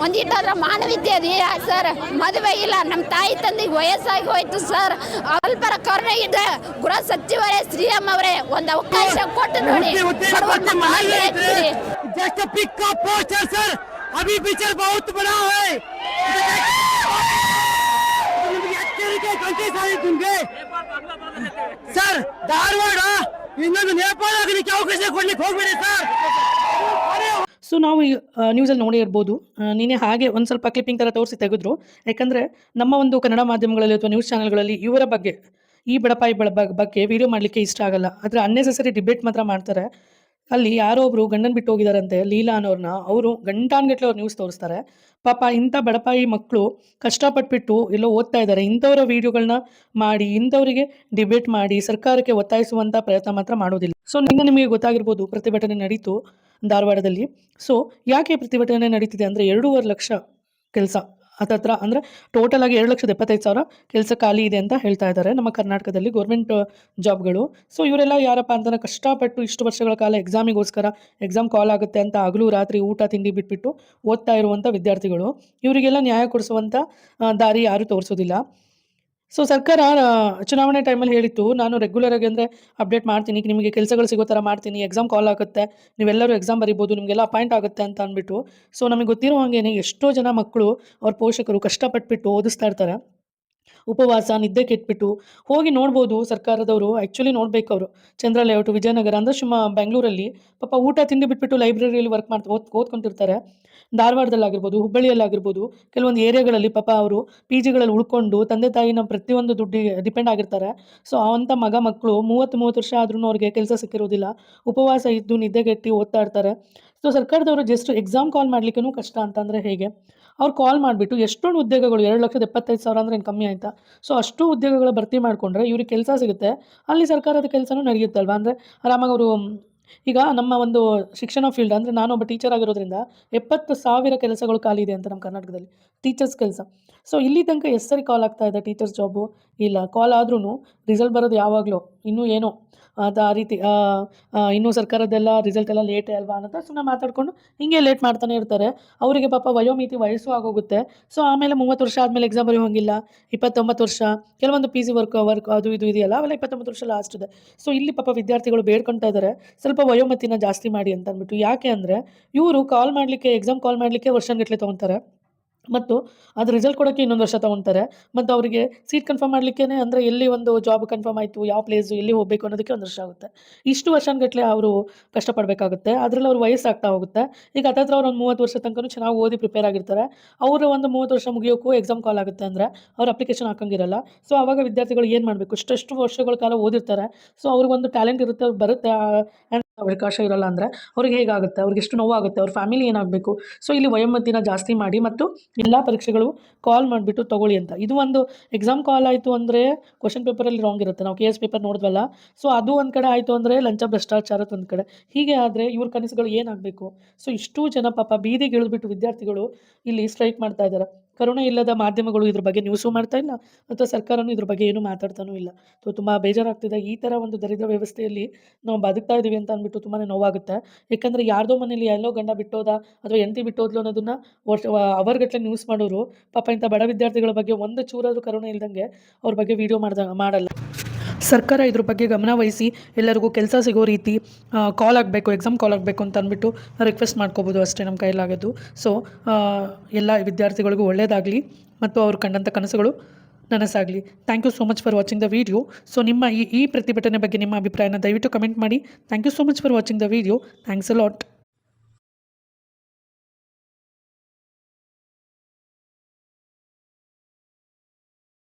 ಒಂದಿಟ್ಟಾದ್ರ ಮಾನವೀಯತೆ ಇದೆಯಾ ಸರ್ ಮದುವೆ ಇಲ್ಲ ನಮ್ಮ ತಾಯಿ ತಂದೆಗೆ ವಯಸ್ಸಾಗಿ ಹೋಯ್ತು ಸರ್ ಅಲ್ಪರ ಕರುಣೆ ಇದೆ ಗೃಹ ಸಚಿವರೇ ಶ್ರೀರಾಮ್ ಅವರೇ ಒಂದು ಅವಕಾಶ ಕೊಟ್ಟು ನೋಡಿ ಬಡವರನ್ನ ಮನೆಗೆ ಎತ್ತಿರಿ. जस्ट पिक का पोस्टर सर अभी पिक्चर बहुत बड़ा है ನಿಮಗೆ ಎಚ್ಚರಿಕೆ ಕಂಟಿ ಸಾಧಿತು ನಿಮಗೆ ಸರ್ ಧಾರವಾಡ ಇನ್ನೊಂದು ನೇಪಾಳ ಆಗಲಿಕ್ಕೆ ಅವಕಾಶ ಕೊಡ್ಲಿಕ್ಕೆ ಹೋಗ್ಬೇಡಿ ಸರ್ ಸೊ ನಾವು ಈ ನ್ಯೂಸಲ್ಲಿ ನೋಡಿ ಇರ್ಬೋದು. ನೀನೆ ಹಾಗೆ ಒಂದು ಸ್ವಲ್ಪ ಕ್ಲಿಪ್ಪಿಂಗ್ ಥರ ತೋರಿಸಿ ತೆಗೆದ್ರು. ಯಾಕಂದರೆ ನಮ್ಮ ಒಂದು ಕನ್ನಡ ಮಾಧ್ಯಮಗಳಲ್ಲಿ ಅಥವಾ ನ್ಯೂಸ್ ಚಾನಲ್ಗಳಲ್ಲಿ ಇವರ ಬಗ್ಗೆ, ಈ ಬಡಪಾಯಿ ಬಳ ಬಗ್ಗೆ ವಿಡಿಯೋ ಮಾಡಲಿಕ್ಕೆ ಇಷ್ಟ ಆಗಲ್ಲ. ಆದರೆ ಅನ್ನೆಸೆಸರಿ ಡಿಬೇಟ್ ಮಾತ್ರ ಮಾಡ್ತಾರೆ. ಅಲ್ಲಿ ಯಾರೋ ಒಬ್ರು ಗಂಡನ್ ಬಿಟ್ಟು ಹೋಗಿದಾರಂತೆ, ಲೀಲಾ ಅನ್ನೋರ್ನ, ಅವರು ಗಂಟಾನ್ಗಟ್ಲೆ ಅವ್ರು ನ್ಯೂಸ್ ತೋರಿಸ್ತಾರೆ. ಪಾಪ ಇಂಥ ಬಡಪಾಯಿ ಮಕ್ಕಳು ಕಷ್ಟಪಟ್ಬಿಟ್ಟು ಎಲ್ಲೋ ಓದ್ತಾ ಇದ್ದಾರೆ ಇಂಥವರ ವಿಡಿಯೋಗಳನ್ನ ಮಾಡಿ, ಇಂಥವರಿಗೆ ಡಿಬೇಟ್ ಮಾಡಿ ಸರ್ಕಾರಕ್ಕೆ ಒತ್ತಾಯಿಸುವಂಥ ಪ್ರಯತ್ನ ಮಾತ್ರ ಮಾಡೋದಿಲ್ಲ. ಸೊ ನಿನ್ನೆ ನಿಮಗೆ ಗೊತ್ತಾಗಿರ್ಬೋದು, ಪ್ರತಿಭಟನೆ ನಡೀತು. ಧಾರವಾಡದಲ್ಲಿ. ಸೊ ಯಾಕೆ ಪ್ರತಿಭಟನೆ ನಡೀತಿದೆ ಅಂದರೆ ಎರಡೂವರೆ ಲಕ್ಷ ಕೆಲಸ. ಹತ್ತತ್ರ ಅಂದರೆ ಟೋಟಲ್ ಆಗಿ ಎರಡು ಲಕ್ಷದ ಎಪ್ಪತ್ತೈದು ಸಾವಿರ ಕೆಲಸ ಖಾಲಿ ಇದೆ ಅಂತ ಹೇಳ್ತಾ ಇದ್ದಾರೆ ನಮ್ಮ ಕರ್ನಾಟಕದಲ್ಲಿ ಗೌರ್ಮೆಂಟ್ ಜಾಬ್ಗಳು ಸೊ ಇವರೆಲ್ಲ ಯಾರಪ್ಪ ಅಂತಂದ್ರೆ ಕಷ್ಟಪಟ್ಟು ಇಷ್ಟು ವರ್ಷಗಳ ಕಾಲ ಎಕ್ಸಾಮಿಗೋಸ್ಕರ ಎಕ್ಸಾಮ್ ಕಾಲ್ ಆಗುತ್ತೆ ಅಂತ ಹಗಲು ರಾತ್ರಿ ಊಟ, ತಿಂಡಿ ಬಿಟ್ಬಿಟ್ಟು ಓದ್ತಾ ಇರುವಂಥ ವಿದ್ಯಾರ್ಥಿಗಳು. ಇವರಿಗೆಲ್ಲ ನ್ಯಾಯ ಕೊಡಿಸುವಂಥ ದಾರಿ ಯಾರೂ ತೋರಿಸೋದಿಲ್ಲ. ಸೊ ಸರ್ಕಾರ ಚುನಾವಣೆ ಟೈಮಲ್ಲಿ ಹೇಳಿತ್ತು, ನಾನು ರೆಗ್ಯುಲರ್ ಆಗಿ ಅಂದರೆ ಅಪ್ಡೇಟ್ ಮಾಡ್ತೀನಿ, ನಿಮಗೆ ಕೆಲಸಗಳು ಸಿಗೋ ಥರ ಮಾಡ್ತೀನಿ ಎಕ್ಸಾಮ್ ಕಾಲ್ ಆಗುತ್ತೆ, ನೀವೆಲ್ಲರೂ ಎಕ್ಸಾಮ್ ಬರಿಬೋದು, ನಿಮಗೆಲ್ಲ ಅಪಾಯಿಂಟ್ ಆಗುತ್ತೆ ಅಂತ ಅಂದ್ಬಿಟ್ಟು. ಸೊ ನಮಗೆ ಗೊತ್ತಿರೋ ಹಾಗೇನೆ ಎಷ್ಟೋ ಜನ ಮಕ್ಕಳು ಅವ್ರ ಪೋಷಕರು ಕಷ್ಟಪಟ್ಬಿಟ್ಟು ಓದಿಸ್ತಾ ಇರ್ತಾರೆ. ಉಪವಾಸ, ನಿದ್ದೆ ಕೆಟ್ಬಿಟ್ಟು ಹೋಗಿ ನೋಡ್ಬೋದು ಸರ್ಕಾರದವರು. ಆ್ಯಕ್ಚುಲಿ ನೋಡ್ಬೇಕು ಅವರು. ಚಂದ್ರ ಲೇಔಟ್ ವಿಜಯನಗರ ಅಂದರೆ ಶಿವ ಬೆಂಗಳೂರಲ್ಲಿ ಪಾಪ ಊಟ ತಿಂಡಿ ಬಿಟ್ಬಿಟ್ಟು ಲೈಬ್ರರಿಯಲ್ಲಿ ವರ್ಕ್ ಮಾಡ್ತಾ ಓದ್, ಓದ್ಕೊಂತಿರ್ತಾರೆ. ಧಾರವಾಡದಲ್ಲಾಗಿರ್ಬೋದು, ಹುಬ್ಬಳ್ಳಿಯಲ್ಲಾಗಿರ್ಬೋದು, ಕೆಲವೊಂದು ಏರಿಯಾಗಳಲ್ಲಿ ಪಾಪ ಅವರು ಪಿ ಜಿಗಳಲ್ಲಿ ಉಳ್ಕೊಂಡು ತಂದೆ ತಾಯಿನ ಪ್ರತಿಯೊಂದು ದುಡ್ಡಿಗೆ ಡಿಪೆಂಡ್ ಆಗಿರ್ತಾರೆ. ಸೊ ಅಂಥ ಮಗ ಮಕ್ಕಳು ಮೂವತ್ತು ಮೂವತ್ತು ವರ್ಷ ಆದ್ರೂ ಅವ್ರಿಗೆ ಕೆಲಸ ಸಿಕ್ಕಿರೋದಿಲ್ಲ. ಉಪವಾಸ ಇದ್ದು ನಿದ್ದೆಗೆಟ್ಟಿ ಓದ್ತಾ ಇರ್ತಾರೆ. ಸೊ ಸರ್ಕಾರದವರು ಜಸ್ಟ್ ಎಕ್ಸಾಮ್ ಕಾಲ್ ಮಾಡ್ಲಿಕ್ಕೂ ಕಷ್ಟ ಅಂತಂದರೆ ಹೇಗೆ? ಅವ್ರು ಕಾಲ್ ಮಾಡಿಬಿಟ್ಟು ಎಷ್ಟೊಂದು ಉದ್ಯೋಗಗಳು, ಎರಡು ಲಕ್ಷದ ಎಪ್ಪತ್ತೈದು ಸಾವಿರ ಅಂದರೆ ಕಮ್ಮಿ ಆಯಿತಾ? ಸೊ ಅಷ್ಟು ಉದ್ಯೋಗಗಳ ಭರ್ತಿ ಮಾಡಿಕೊಂಡ್ರೆ ಇವ್ರಿಗೆ ಕೆಲಸ ಸಿಗುತ್ತೆ. ಅಲ್ಲಿ ಸರ್ಕಾರದ ಕೆಲಸನೂ ನಡೆಯುತ್ತಲ್ವ? ಅಂದರೆ ಆರಾಮಾಗಿ ಅವರು, ಈಗ ನಮ್ಮ ಒಂದು ಶಿಕ್ಷಣ ಫೀಲ್ಡ್ ಅಂದರೆ ನಾನೊಬ್ಬ ಟೀಚರ್ ಆಗಿರೋದ್ರಿಂದ ಎಪ್ಪತ್ತು ಸಾವಿರ ಕೆಲಸಗಳು ಖಾಲಿ ಇದೆ ಅಂತ ನಮ್ಮ ಕರ್ನಾಟಕದಲ್ಲಿ. ಟೀಚರ್ಸ್ ಕೆಲಸ. ಸೊ ಇಲ್ಲಿ ತನಕ ಎಷ್ಟು ಸರಿ ಕಾಲ್ ಆಗ್ತಾ ಇದೆ ಟೀಚರ್ಸ್ ಜಾಬು ಇಲ್ಲ. ಕಾಲ್ ಆದ್ರೂ ರಿಸಲ್ಟ್ ಬರೋದು ಯಾವಾಗಲೂ ಇನ್ನೂ ಏನೋ? ಅದು ಆ ರೀತಿ ಇನ್ನೂ ಸರ್ಕಾರದ್ದೆಲ್ಲ ರಿಸಲ್ಟ್ ಎಲ್ಲ ಲೇಟೇ ಅಲ್ವಾ ಅಂತ ಸುಮ್ಮನೆ ಮಾತಾಡ್ಕೊಂಡು ಹಿಂಗೆ ಲೇಟ್ ಮಾಡ್ತಾನೆ ಇರ್ತಾರೆ. ಅವರಿಗೆ ಪಾಪ ವಯೋಮಿತಿ ವಯಸ್ಸು ಆಗೋಗುತ್ತೆ. ಸೊ ಆಮೇಲೆ ಮೂವತ್ತು ವರ್ಷ ಆದಮೇಲೆ ಎಕ್ಸಾಮ್ ಬರೆಯೋಂಗಿಲ್ಲ ಇಪ್ಪತ್ತೊಂಬತ್ತು ವರ್ಷ, ಕೆಲವೊಂದು ಪಿ ಜಿ ವರ್ಕ್ ವರ್ಕ್ ಅದು ಇದು ಇದೆಯಲ್ಲ, ಅವೆಲ್ಲ ಇಪ್ಪತ್ತೊಂಬತ್ತು ವರ್ಷ ಲಾಸ್ಟ್ ಇದೆ. ಸೊ ಇಲ್ಲಿ ಪಾಪ ವಿದ್ಯಾರ್ಥಿಗಳು ಬೇಡ್ಕೊಳ್ತಾ ಇದ್ದಾರೆ. ಸ್ವಲ್ಪ ವಯೋಮತಿನ ಜಾಸ್ತಿ ಮಾಡಿ ಅಂತ ಅಂದ್ಬಿಟ್ಟು ಯಾಕೆ ಅಂದರೆ ಇವರು ಕಾಲ್ ಮಾಡಲಿಕ್ಕೆ ಎಕ್ಸಾಮ್ ಕಾಲ್ ಮಾಡಲಿಕ್ಕೆ ವರ್ಷಗಟ್ಟಲೆ ತೊಗೊತಾರೆ. ಮತ್ತು ಅದು ರಿಸಲ್ಟ್ ಕೊಡೋಕ್ಕೆ ಇನ್ನೊಂದು ವರ್ಷ ತೊಗೊತಾರೆ ಮತ್ತು ಅವರಿಗೆ ಸೀಟ್ ಕನ್ಫರ್ಮ್ ಮಾಡಲಿಕ್ಕೆ ಅಂದರೆ ಎಲ್ಲಿ ಒಂದು ಜಾಬ್ ಕನ್ಫರ್ಮ್ ಆಯಿತು, ಯಾವ ಪ್ಲೇಸು ಎಲ್ಲಿ ಹೋಗಬೇಕು ಅನ್ನೋದಕ್ಕೆ ಒಂದು ವರ್ಷ ಆಗುತ್ತೆ. ಇಷ್ಟು ವರ್ಷಗಟ್ಟಲೆ ಅವರು ಕಷ್ಟಪಡಬೇಕಾಗುತ್ತೆ. ಅದರಲ್ಲಿ ಅವ್ರ ವಯಸ್ಸಾಗ್ತಾ ಹೋಗುತ್ತೆ. ಈಗ ಹತ್ತತ್ರ ಅವ್ರು ಒಂದು ಮೂವತ್ತು ವರ್ಷ ತನಕ ಚೆನ್ನಾಗಿ ಓದಿ ಪ್ರಿಪೇರ್ ಆಗಿರ್ತಾರೆ. ಅವರು ಒಂದು ಮೂವತ್ತು ವರ್ಷ ಮುಗಿಯೋಕ್ಕೂ ಎಕ್ಸಾಮ್ ಕಾಲ್ ಆಗುತ್ತೆ ಅಂದರೆ ಅವ್ರ ಅಪ್ಲಿಕೇಶನ್ ಹಾಕಂಗಿರಲ್ಲ. ಸೊ ಆವಾಗ ವಿದ್ಯಾರ್ಥಿಗಳು ಏನು ಮಾಡಬೇಕು? ಇಷ್ಟೆಷ್ಟು ವರ್ಷಗಳ ಕಾಲ ಓದಿರ್ತಾರೆ. ಸೊ ಅವ್ರಿಗೊಂದು ಟ್ಯಾಲೆಂಟ್ ಇರುತ್ತೆ, ಅವ್ರು ಬರುತ್ತೆ ಅವಕಾಶ ಇರಲ್ಲ ಅಂದರೆ ಅವ್ರಿಗೆ ಹೇಗಾಗುತ್ತೆ? ಅವ್ರಿಗೆ ಎಷ್ಟು ನೋವಾಗುತ್ತೆ? ಅವ್ರ ಫ್ಯಾಮಿಲಿ ಏನಾಗಬೇಕು? ಸೊ ಇಲ್ಲಿ ವಯೋಮತಿನ ಜಾಸ್ತಿ ಮಾಡಿ ಮತ್ತು ಎಲ್ಲ ಪರೀಕ್ಷೆಗಳು ಕಾಲ್ ಮಾಡಿಬಿಟ್ಟು ತಗೊಳ್ಳಿ ಅಂತ. ಇದು ಒಂದು ಎಕ್ಸಾಮ್ ಕಾಲ್ ಆಯಿತು ಅಂದರೆ ಕ್ವಶನ್ ಪೇಪರಲ್ಲಿ ರಾಂಗ್ ಇರುತ್ತೆ. ನಾವು ಕೆ ಎಸ್ ಪೇಪರ್ ನೋಡಿದ್ವಲ್ಲ? ಸೊ ಅದು ಒಂದು ಕಡೆ ಆಯಿತು ಅಂದರೆ ಲಂಚ, ಭ್ರಷ್ಟಾಚಾರದ ಒಂದು ಕಡೆ. ಹೀಗೆ ಆದರೆ ಇವ್ರ ಕನಸುಗಳು ಏನಾಗಬೇಕು? ಸೊ ಇಷ್ಟು ಜನ ಪಾಪ ಬೀದಿಗೆ ಇಳಿದ್ಬಿಟ್ಟು ವಿದ್ಯಾರ್ಥಿಗಳು ಇಲ್ಲಿ ಸ್ಟ್ರೈಕ್ ಮಾಡ್ತಾ ಇದ್ದಾರೆ ಕರುಣೆ ಇಲ್ಲದ ಮಾಧ್ಯಮಗಳು ಇದ್ರ ಬಗ್ಗೆ ನ್ಯೂಸು ಮಾಡ್ತಾ ಇಲ್ಲ ಅಥವಾ ಸರ್ಕಾರನೂ ಇದ್ರ ಬಗ್ಗೆ ಏನೂ ಮಾತಾಡ್ತಾನೂ ಇಲ್ಲ. ಸೊ ತುಂಬ ಬೇಜಾರಾಗ್ತಿದೆ. ಈ ಥರ ಒಂದು ದರಿದ್ರ ವ್ಯವಸ್ಥೆಯಲ್ಲಿ ನಾವು ಬದುಕ್ತಾ ಇದ್ದೀವಿ ಅಂತ ಅಂದ್ಬಿಟ್ಟು ತುಂಬಾ ನೋವಾಗುತ್ತೆ. ಯಾಕಂದರೆ ಯಾರ್ದೋ ಮನೇಲಿ ಎಲ್ಲೋ ಗಂಡ ಬಿಟ್ಟೋದ ಅಥವಾ ಹೆಂಡತಿ ಬಿಟ್ಟೋದ್ಲು ಅನ್ನೋದನ್ನ ವರ್ಷ ಅವರ್ಗಟ್ಲೆ ನ್ಯೂಸ್ ಮಾಡೋರು ಪಾಪ ಇಂಥ ಬಡ ವಿದ್ಯಾರ್ಥಿಗಳ ಬಗ್ಗೆ ಒಂದು ಚೂರಾದ್ರೂ ಕರುಣೆ ಇಲ್ದಂಗೆ ಅವ್ರ ಬಗ್ಗೆ ವಿಡಿಯೋ ಮಾಡ್ದ, ಮಾಡಲ್ಲ. ಸರ್ಕಾರ ಇದ್ರ ಬಗ್ಗೆ ಗಮನ ವಹಿಸಿ ಎಲ್ಲರಿಗೂ ಕೆಲಸ ಸಿಗೋ ರೀತಿ ಕಾಲ್ ಆಗಬೇಕು ಎಕ್ಸಾಮ್ ಕಾಲ್ ಆಗಬೇಕು ಅಂತ ಅಂದ್ಬಿಟ್ಟು ರಿಕ್ವೆಸ್ಟ್ ಮಾಡ್ಕೋಬೋದು ಅಷ್ಟೇ ನಮ್ಮ ಕೈಲಾಗೋದು ಸೊ ಎಲ್ಲ ವಿದ್ಯಾರ್ಥಿಗಳಿಗೂ ಒಳ್ಳೆಯದಾಗಲಿ ಮತ್ತು ಅವರು ಕಂಡಂಥ ಕನಸುಗಳು ನನಸಾಗಲಿ. Thank you so much for watching the video so ನಿಮ್ಮ ಈ ಈ ಪ್ರತಿಭಟನೆ ಬಗ್ಗೆ ನಿಮ್ಮ ಅಭಿಪ್ರಾಯನ ದಯವಿಟ್ಟು ಕಮೆಂಟ್ ಮಾಡಿ. Thank you so much for watching the video thanks a lot